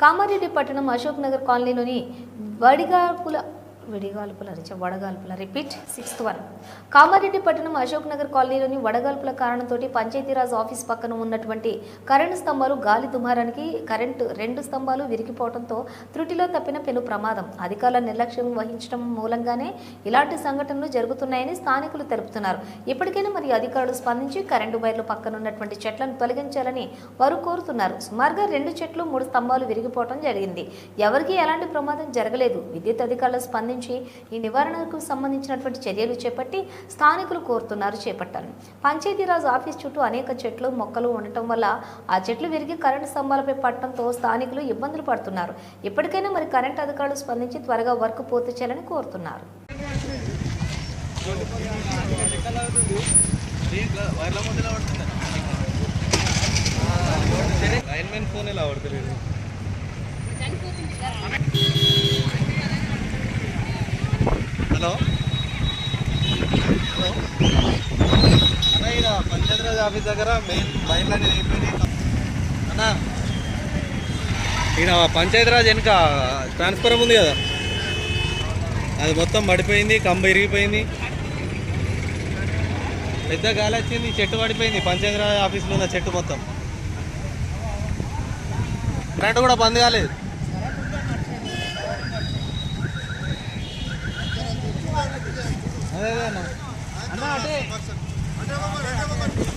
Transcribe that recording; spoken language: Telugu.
కామారెడ్డి పట్టణం అశోక్ నగర్ కాలనీలోని వడిగాపుల విడిగాల్పుల రిచ వడగాల్పుల. Repeat sixth one. కామారెడ్డి పట్టణం అశోక్ నగర్ కాలనీలోని వడగాల్పుల కారణంతో పంచాయతీరాజ్ ఆఫీస్ పక్కన ఉన్నటువంటి కరెంటు స్తంభాలు గాలి దుమారానికి కరెంటు రెండు స్తంభాలు విరిగిపోవడంతో త్రుటిలో తప్పిన పెను ప్రమాదం. అధికారుల నిర్లక్ష్యం వహించడం మూలంగానే ఇలాంటి సంఘటనలు జరుగుతున్నాయని స్థానికులు తెలుపుతున్నారు. ఇప్పటికైనా మరి అధికారులు స్పందించి కరెంటు వైర్లు పక్కన ఉన్నటువంటి చెట్లను తొలగించాలని వారు కోరుతున్నారు. సుమారుగా రెండు చెట్లు మూడు స్తంభాలు విరిగిపోవడం జరిగింది. ఎవరికీ ఎలాంటి ప్రమాదం జరగలేదు. విద్యుత్ అధికారులు స్పందించి ఈ నివారణకు సంబంధించినటువంటి చర్యలు చేపట్టి స్థానికులు కోరుతున్నారు చేపట్టాలని పంచాయతీరాజ్ ఆఫీస్ చుట్టూ అనేక చెట్లు మొక్కలు ఉండటం వల్ల ఆ చెట్లు విరిగి కరెంటు స్తంభాలపై పట్టడంతో స్థానికులు ఇబ్బందులు పడుతున్నారు ఇప్పటికైనా మరి కరెంటు అధికారులు స్పందించి త్వరగా వర్క్ పూర్తి చేయాలని కోరుతున్నారు లైన్మెన్ ఫోన్ ఎలా పడతలేదు హలో. హలో. అన్న ఇక్కడ పంచాయతీరాజ్ ఆఫీస్ దగ్గర మెయిన్ లైన్ అనేది అయిపోయింది అన్న ఈయన పంచాయతీరాజ్ వెనుక ట్రాన్స్ఫరం ఉంది కదా? అది మొత్తం పడిపోయింది కంబ ఇరిగిపోయింది. పెద్ద గాలి వచ్చింది చెట్టు పడిపోయింది పంచాయతీరాజ్ ఆఫీస్లో ఉన్న చెట్టు మొత్తం. కరెంట్ కూడా బంద్ కాలేదు. అదే అదే